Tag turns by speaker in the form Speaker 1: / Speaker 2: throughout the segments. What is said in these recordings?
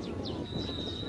Speaker 1: ハハハハ!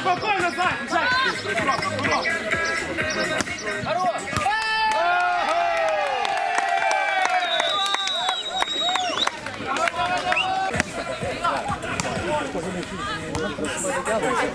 Speaker 1: Спокойно, Зай! Зай! Куда-то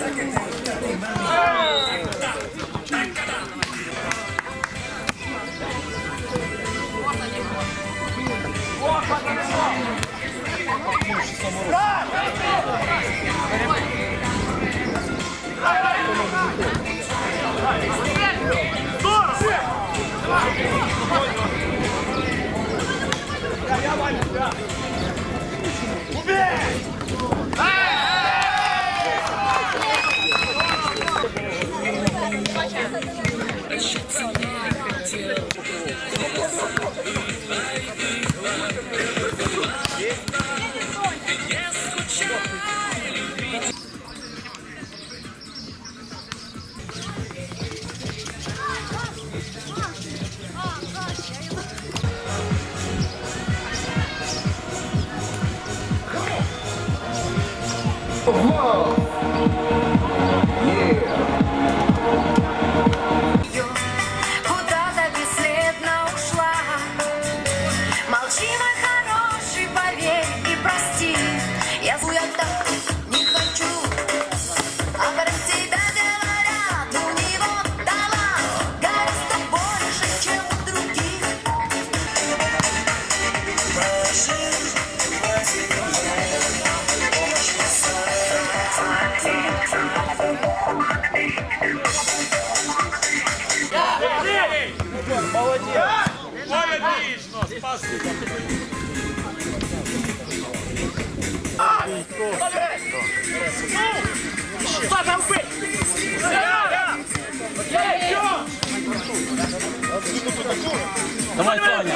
Speaker 1: Давай, Соня!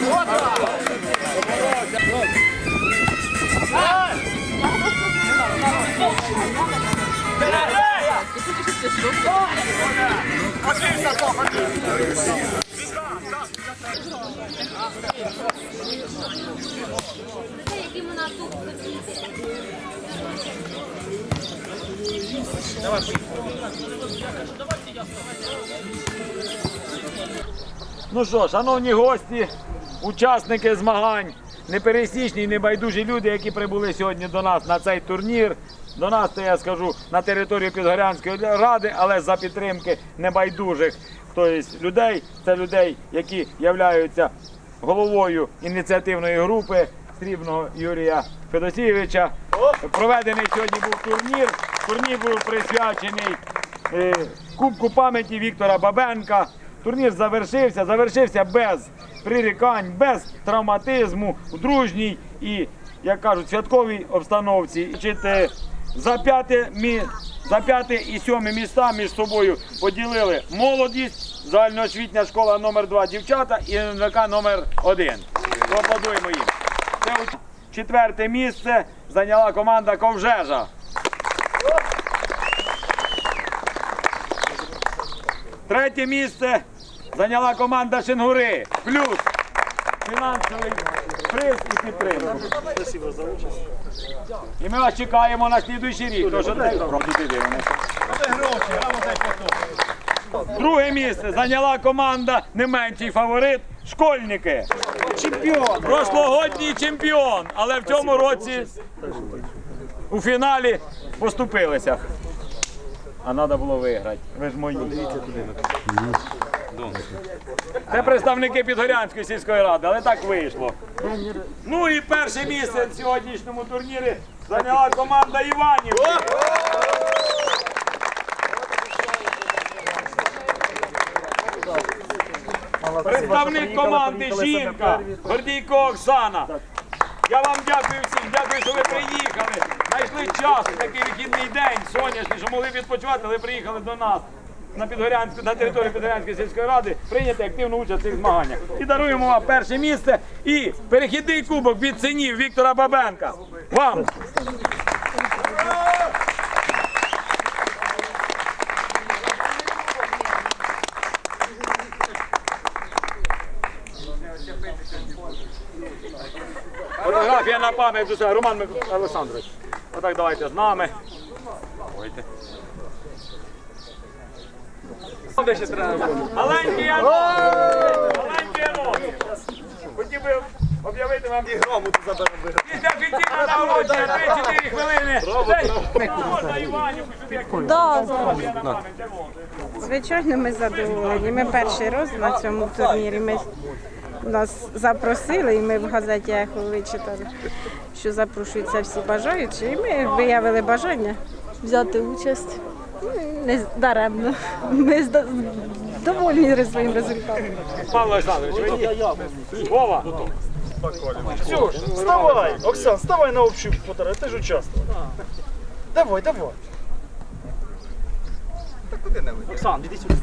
Speaker 1: Вот так! Пошли, Сапо, пошли!
Speaker 2: Ну що, шановні гості, учасники змагань, непересічні і небайдужі люди, які прибули сьогодні до нас на цей турнір. До нас, то я скажу, на територію Підгорянської ради, але за підтримки небайдужих тобто людей. Це людей, які являються головою ініціативної групи Срібного Юрія Федосійовича. Проведений сьогодні був турнір. Турнір був присвячений е, Кубку пам'яті Віктора Бабенка. Турнір завершився, завершився без прирікань, без травматизму, в дружній і, як кажуть, святковій обстановці. За п'яте, за і сьоме міста між собою поділили молодість, загальноосвітня школа номер 2 дівчата і НВК номер 1 Поаплодуємо їм. Четверте місце зайняла команда Ковжежа. Третє місце зайняла команда Шенгури. Плюс фінансовий приз і підтримку. І ми вас чекаємо на слідуючий рік. Тож. Друге місце зайняла команда не менший фаворит школьники. Чемпіон. Прошлогодній чемпіон. Але в цьому році у фіналі поступилися. А треба було виграти. Ви ж мої. Це представники Підгорянської сільської ради, але так вийшло. Ну і перше місце в сьогоднішньому турнірі зайняла команда Іванів. Представник команди жінка Гордійко Оксана. Я вам дякую всім, дякую, що ви приїхали. Знайшли час у такий вихідний день, сонячний, що могли відпочивати, але приїхали до нас. на Підгорянську, на території Підгорянської сільської ради прийняти активну участь в цих змаганнях. І даруємо вам перше місце і перехідний кубок від синів Віктора Бабенка. Вам! Фотографія на пам'ять усе. Роман Олександрович. Отак давайте з нами. Ойте. Де ще треба? Маленький Анон! Маленький Анон! Хотів би об'явити вам і грамоту заберемо. Після офіційного нагородження 3-4 хвилини. Десь, Можна Іванівку сюди. як
Speaker 3: Да,
Speaker 2: на пам'ять.
Speaker 3: звичайно, ми задоволені. Ми перший раз на цьому турнірі. Ми нас запросили, і ми в газеті «Ехо» вичитали, що запрошуються всі бажаючі. І ми виявили бажання взяти участь. Ну, Не даремно. Ми довольні своїм результатом.
Speaker 2: Павло Олександрович, ви Вова.
Speaker 4: Ксюш, вставай! Оксан, вставай на общую фотографию, ты же участвовал. Давай, давай. Оксан, иди сюда.